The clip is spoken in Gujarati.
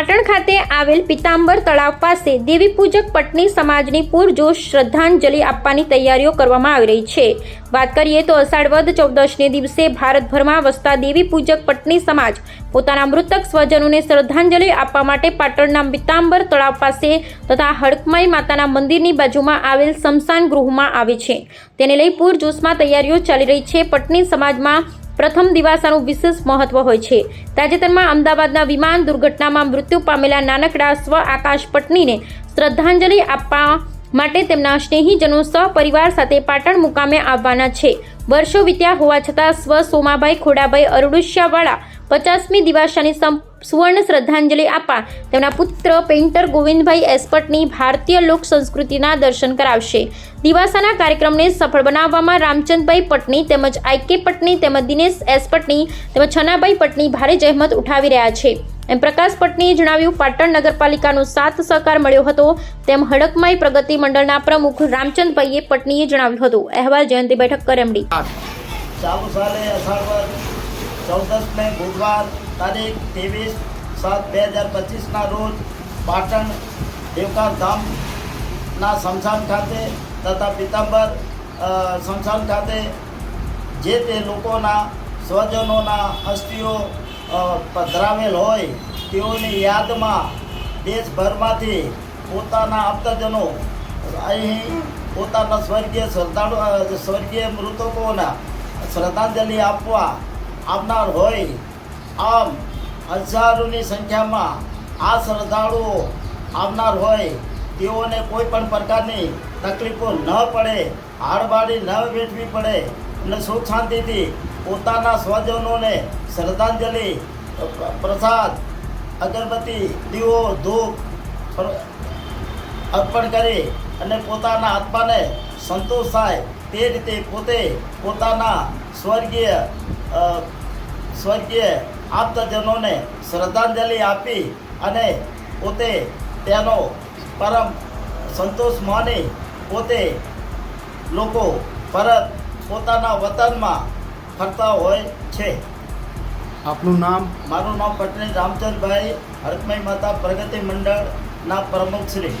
પાટણ ખાતે આવેલ પિતાંબર તળાવ પાસે દેવી પૂજક પટની સમાજની પૂરજોશ શ્રદ્ધાંજલિ આપવાની તૈયારીઓ કરવામાં આવી રહી છે. વાત કરીએ તો અષાઢ વદ ચૌદશને દિવસે ભારતભરમાં વસતા દેવી પૂજક પટની સમાજ પોતાના મૃતક સ્વજનોને શ્રદ્ધાંજલિ આપવા માટે પાટણના પિતાંબર તળાવ પાસે તથા હડકમાઈ માતાના મંદિરની બાજુમાં આવેલ સ્મશાન ગૃહમાં આવે છે. તેને લઈ પૂરજોશમાં તૈયારીઓ ચાલી રહી છે. પટની સમાજમાં પ્રથમ દિવાસાનું વિશેષ મહત્વ હોય છે. તાજેતરમાં અમદાવાદના વિમાન દુર્ઘટનામાં મૃત્યુ પામેલા નાનકડા સ્વ આકાશ પટનીને શ્રદ્ધાંજલિ આપવા માટે તેમના સ્નેહીજનો સહપરિવાર સાથે પાટણ મુકામે આવવાના છે. વર્ષો વીત્યા હોવા છતાં સ્વ સોમાભાઈ ખોડાભાઈ અરડુશિયાવાળા પચાસમી દિવાસાની સુવર્ણ શ્રદ્ધાંજલિ આપવા તેમના પુત્ર પેઇન્ટર ગોવિંદભાઈ એસપટની ભારતીય લોક સંસ્કૃતિના દર્શન કરાવશે. દિવાસાના કાર્યક્રમને સફળ બનાવવામાં રામચંદભાઈ પટની તેમજ આઈકે પટની તેમજ દિનેશ એસ પટની તેમજ છનાભાઈ પટની ભારે જહેમત ઉઠાવી રહ્યા છે. એમ પ્રકાશ પટનીએ જણાવ્યું, પાટણ નગરપાલિકાનો સાથ સહકાર મળ્યો હતો તેમ હડકમાઈ પ્રગતિ મંડળના પ્રમુખ રામચંદભાઈએ પટનીએ જણાવ્યું હતું. અહેવાલ જયંતિભાઈ બેઠક કરમડી ચાલુ સાલે અષાઢ ચૌદસને બુધવાર તારીખ ત્રેવીસ સાત બે હજાર પચીસના રોજ પાટણ દેવકાર ધામના સ્મશાન ખાતે તથા પિતાંબર સ્મશાન ખાતે જે તે લોકોના સ્વજનોના અસ્થિઓ ધરાવેલ હોય તેઓની યાદમાં દેશભરમાંથી પોતાના આપ્તજનો અહીં પોતાના સ્વર્ગીય શ્રદ્ધાળુ સ્વર્ગીય મૃતકોના શ્રદ્ધાંજલિ આપવા આવનાર હોય, આમ હજારોની સંખ્યામાં આ શ્રદ્ધાળુઓ આવનાર હોય, તેઓને કોઈ પણ પ્રકારની તકલીફો ન પડે હાડબાડી ન વેઠવી પડે અને સુખ શાંતિથી પોતાના સ્વજનોને શ્રદ્ધાંજલિ, પ્રસાદ, અગરબત્તી, દીવો, ધૂપ અર્પણ કરી અને પોતાના આત્માને સંતોષ થાય તે રીતે પોતે પોતાના સ્વર્ગીય સ્વર્ગીય આપ્તજનોને શ્રદ્ધાંજલિ આપી અને પોતે તેનો પરમ સંતોષ માની પોતે લોકો પરત પોતાના વતનમાં ફરતા હોય છે. આપનું નામ? મારું નામ પટણી રામચંદભાઈ હરકમય માતા પ્રગતિ મંડળના પ્રમુખ શ્રી.